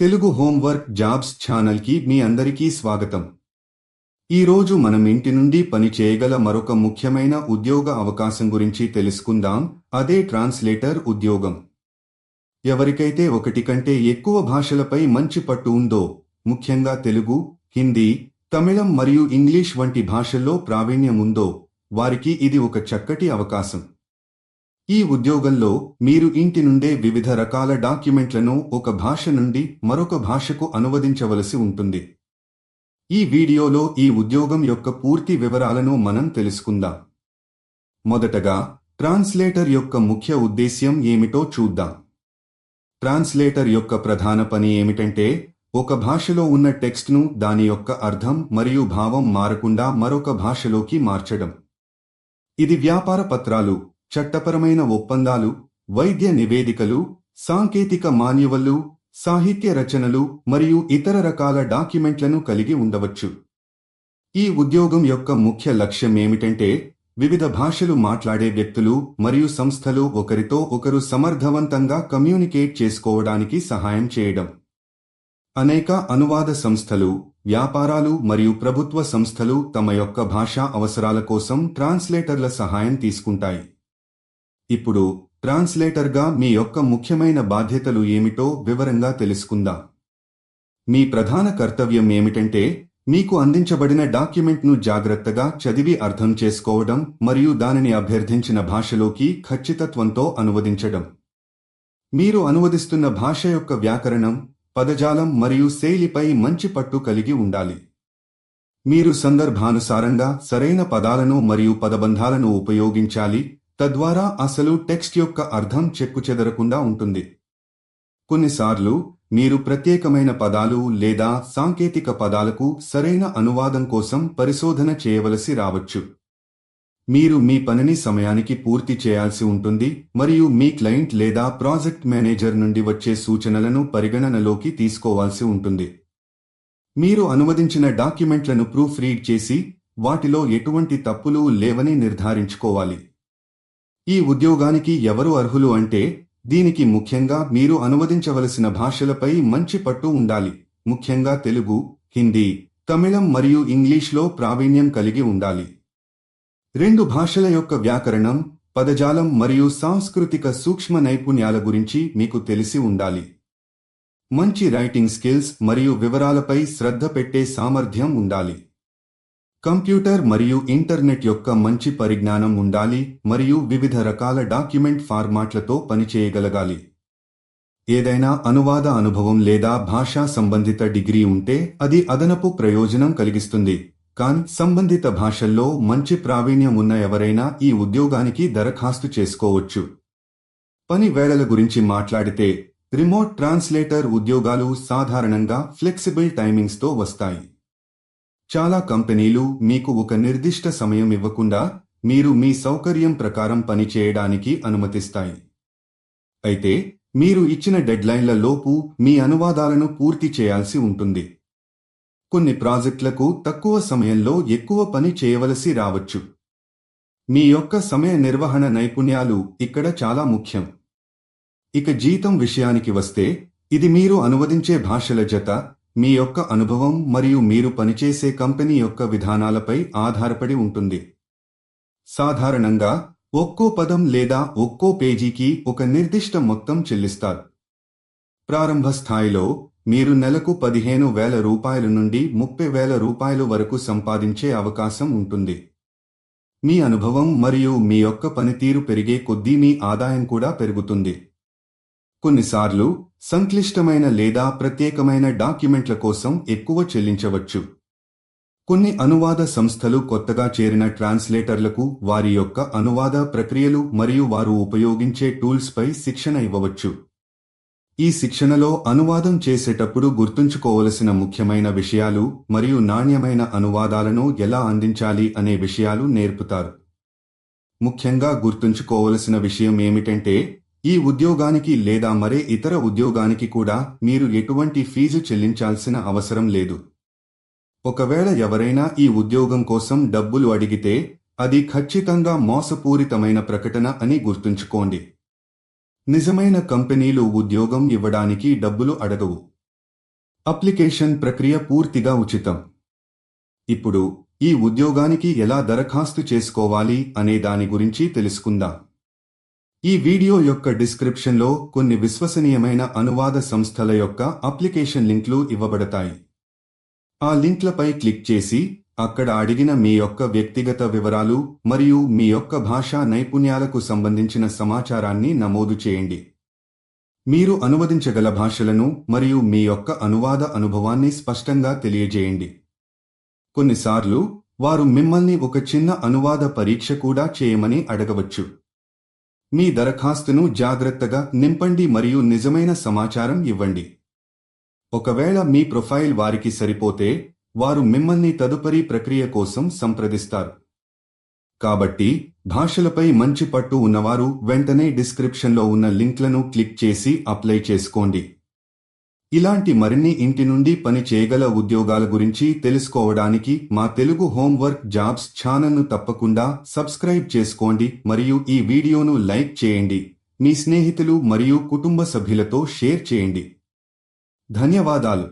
Telugu homework jobs ఛానల్కి మీ అందరికీ స్వాగతం. ఈరోజు మనం ఇంటి నుండి పని చేయగల మరొక ముఖ్యమైన ఉద్యోగ అవకాశం గురించి తెలుసుకుందాం అదే ట్రాన్స్లేటర్ ఉద్యోగం. ఎవరికైతే ఒకటి కంటే ఎక్కువ భాషలపై మంచి పట్టు ఉందో ముఖ్యంగా తెలుగు హిందీ తమిళం మరియు ఇంగ్లీష్ వంటి భాషల్లో ప్రావీణ్యం ఉందో వారికి ఇది ఒక చక్కటి అవకాశం. ఈ ఉద్యోగంలో మీరు ఇంటి నుండే వివిధ రకాల డాక్యుమెంట్లను ఒక భాష నుండి మరొక భాషకు అనువదించవలసి ఉంటుంది. ఈ వీడియోలో ఈ ఉద్యోగం యొక్క పూర్తి వివరాలను మనం తెలుసుకుందాం. మొదటగా ట్రాన్స్లేటర్ యొక్క ముఖ్య ఉద్దేశ్యం ఏమిటో చూద్దాం. ట్రాన్స్లేటర్ యొక్క ప్రధాన పని ఏమిటంటే ఒక భాషలో ఉన్న టెక్స్ట్ను దాని యొక్క అర్థం మరియు భావం మారకుండా మరొక భాషలోకి మార్చడం. ఇది వ్యాపార పత్రాలు చట్టపరమైన ఒప్పందాలు వైద్య నివేదికలు సాంకేతిక మాన్యువల్లు సాహిత్య రచనలు మరియు ఇతర రకాల డాక్యుమెంట్లను కలిగి ఉండవచ్చు. ఈ ఉద్యోగం యొక్క ముఖ్య లక్ష్యం ఏమిటంటే వివిధ భాషలు మాట్లాడే వ్యక్తులు మరియు సంస్థలు ఒకరితో ఒకరు సమర్థవంతంగా కమ్యూనికేట్ చేసుకోవడానికి సహాయం చేయడం. అనేక అనువాద సంస్థలు వ్యాపారాలు మరియు ప్రభుత్వ సంస్థలు తమ యొక్క భాషా అవసరాల కోసం ట్రాన్స్లేటర్ల సహాయం తీసుకుంటాయి. ఇప్పుడు ట్రాన్స్లేటర్గా మీ యొక్క ముఖ్యమైన బాధ్యతలు ఏమిటో వివరంగా తెలుసుకుందాం. మీ ప్రధాన కర్తవ్యం ఏమిటంటే మీకు అందించబడిన డాక్యుమెంట్ను జాగ్రత్తగా చదివి అర్థం చేసుకోవడం మరియు దానిని అభ్యర్థించిన భాషలోకి ఖచ్చితత్వంతో అనువదించడం. మీరు అనువదిస్తున్న భాష యొక్క వ్యాకరణం పదజాలం మరియు శైలిపై మంచి పట్టు కలిగి ఉండాలి. మీరు సందర్భానుసారంగా సరైన పదాలను మరియు పదబంధాలను ఉపయోగించాలి తద్వారా అసలు టెక్స్ట్ యొక్క అర్థం చెక్కుచెదరకుండా ఉంటుంది. కొన్నిసార్లు మీరు ప్రత్యేకమైన పదాలు లేదా సాంకేతిక పదాలకు సరైన అనువాదం కోసం పరిశోధన చేయవలసి రావచ్చు. మీరు మీ పనిని సమయానికి పూర్తి చేయాల్సి ఉంటుంది మరియు మీ క్లయింట్ లేదా ప్రాజెక్ట్ మేనేజర్ నుండి వచ్చే సూచనలను పరిగణనలోకి తీసుకోవాల్సి ఉంటుంది. మీరు అనువదించిన డాక్యుమెంట్లను ప్రూఫ్ రీడ్ చేసి వాటిలో ఎటువంటి తప్పులు లేవని నిర్ధారించుకోవాలి. ఈ ఉద్యోగానికి ఎవరు అర్హులు అంటే దీనికి ముఖ్యంగా మీరు అనువదించవలసిన భాషలపై మంచి పట్టు ఉండాలి. ముఖ్యంగా తెలుగు హిందీ తమిళం మరియు ఇంగ్లీష్లో ప్రావీణ్యం కలిగి ఉండాలి. రెండు భాషల యొక్క వ్యాకరణం పదజాలం మరియు సాంస్కృతిక సూక్ష్మ నైపుణ్యాల గురించి మీకు తెలిసి ఉండాలి. మంచి రైటింగ్ స్కిల్స్ మరియు వివరాలపై శ్రద్ధ పెట్టే సామర్థ్యం ఉండాలి. కంప్యూటర్ మరియు ఇంటర్నెట్ యొక్క మంచి పరిజ్ఞానం ఉండాలి మరియు వివిధ రకాల డాక్యుమెంట్ ఫార్మాట్లతో పనిచేయగలగాలి. ఏదైనా అనువాద అనుభవం లేదా భాషా సంబంధిత డిగ్రీ ఉంటే అది అదనపు ప్రయోజనం కలిగిస్తుంది. కానీ సంబంధిత భాషల్లో మంచి ప్రావీణ్యం ఉన్న ఎవరైనా ఈ ఉద్యోగానికి దరఖాస్తు చేసుకోవచ్చు. పని వేళల గురించి మాట్లాడితే రిమోట్ ట్రాన్స్లేటర్ ఉద్యోగాలు సాధారణంగా ఫ్లెక్సిబుల్ టైమింగ్స్తో వస్తాయి. చాలా కంపెనీలు మీకు ఒక నిర్దిష్ట సమయం ఇవ్వకుండా మీరు మీ సౌకర్యం ప్రకారం పని చేయడానికి అనుమతిస్తాయి. అయితే మీరు ఇచ్చిన డెడ్లైన్ల లోపు మీ అనువాదాలను పూర్తి చేయాల్సి ఉంటుంది. కొన్ని ప్రాజెక్టులకు తక్కువ సమయంలో ఎక్కువ పని చేయవలసి రావచ్చు. మీ యొక్క సమయ నిర్వహణ నైపుణ్యాలు ఇక్కడ చాలా ముఖ్యం. ఇక జీతం విషయానికి వస్తే ఇది మీరు అనువదించే భాషల జత మీ యొక్క అనుభవం మరియు మీరు పనిచేసే కంపెనీ యొక్క విధానాలపై ఆధారపడి ఉంటుంది. సాధారణంగా ఒక్కో పదం లేదా ఒక్కో పేజీకి ఒక నిర్దిష్ట మొత్తం చెల్లిస్తారు. ప్రారంభ స్థాయిలో మీరు నెలకు పదిహేను వేల రూపాయల నుండి ముప్పై వేల రూపాయల వరకు సంపాదించే అవకాశం ఉంటుంది. మీ అనుభవం మరియు మీ యొక్క పనితీరు పెరిగే కొద్దీ మీ ఆదాయం కూడా పెరుగుతుంది. కొన్నిసార్లు సంక్లిష్టమైన లేదా ప్రత్యేకమైన డాక్యుమెంట్ల కోసం ఎక్కువ చెల్లించవచ్చు. కొన్ని అనువాద సంస్థలు కొత్తగా చేరిన ట్రాన్స్లేటర్లకు వారి యొక్క అనువాద ప్రక్రియలు మరియు వారు ఉపయోగించే టూల్స్పై శిక్షణ ఇవ్వవచ్చు. ఈ శిక్షణలో అనువాదం చేసేటప్పుడు గుర్తుంచుకోవలసిన ముఖ్యమైన విషయాలు మరియు నాణ్యమైన అనువాదాలను ఎలా అందించాలి అనే విషయాలు నేర్పుతారు. ముఖ్యంగా గుర్తుంచుకోవలసిన విషయం ఏమిటంటే ఈ ఉద్యోగానికి లేదా మరే ఇతర ఉద్యోగానికి కూడా మీరు ఎటువంటి ఫీజు చెల్లించాల్సిన అవసరం లేదు. ఒకవేళ ఎవరైనా ఈ ఉద్యోగం కోసం డబ్బులు అడిగితే అది ఖచ్చితంగా మోసపూరితమైన ప్రకటన అని గుర్తుంచుకోండి. నిజమైన కంపెనీలు ఉద్యోగం ఇవ్వడానికి డబ్బులు అడగవు. అప్లికేషన్ ప్రక్రియ పూర్తిగా ఉచితం. ఇప్పుడు ఈ ఉద్యోగానికి ఎలా దరఖాస్తు చేసుకోవాలి అనే దాని గురించి తెలుసుకుందాం. ఈ వీడియో యొక్క డిస్క్రిప్షన్లో కొన్ని విశ్వసనీయమైన అనువాద సంస్థల యొక్క అప్లికేషన్ లింక్లు ఇవ్వబడతాయి. ఆ లింక్లపై క్లిక్ చేసి అక్కడ అడిగిన మీ యొక్క వ్యక్తిగత వివరాలు మరియు మీ యొక్క భాషా నైపుణ్యాలకు సంబంధించిన సమాచారాన్ని నమోదు చేయండి. మీరు అనువదించగల భాషలను మరియు మీ యొక్క అనువాద అనుభవాన్ని స్పష్టంగా తెలియజేయండి. కొన్నిసార్లు వారు మిమ్మల్ని ఒక చిన్న అనువాద పరీక్ష కూడా చేయమని అడగవచ్చు. మీ దరఖాస్తును జాగ్రత్తగా నింపండి మరియు నిజమైన సమాచారం ఇవ్వండి. ఒకవేళ మీ ప్రొఫైల్ వారికి సరిపోతే వారు మిమ్మల్ని తదుపరి ప్రక్రియ కోసం సంప్రదిస్తారు. కాబట్టి భాషలపై మంచి పట్టు ఉన్నవారు వెంటనే డిస్క్రిప్షన్లో ఉన్న లింక్లను క్లిక్ చేసి అప్లై చేసుకోండి. ఇలాంటి మరిన్ని ఇంటి నుండి పని చేయగల ఉద్యోగాల గురించి తెలుసుకోవడానికి మా తెలుగు హోంవర్క్ జాబ్స్ ఛానల్ను తప్పకుండా సబ్స్క్రైబ్ చేసుకోండి మరియు ఈ వీడియోను లైక్ చేయండి. మీ స్నేహితులు మరియు కుటుంబ సభ్యులతో షేర్ చేయండి. ధన్యవాదాలు.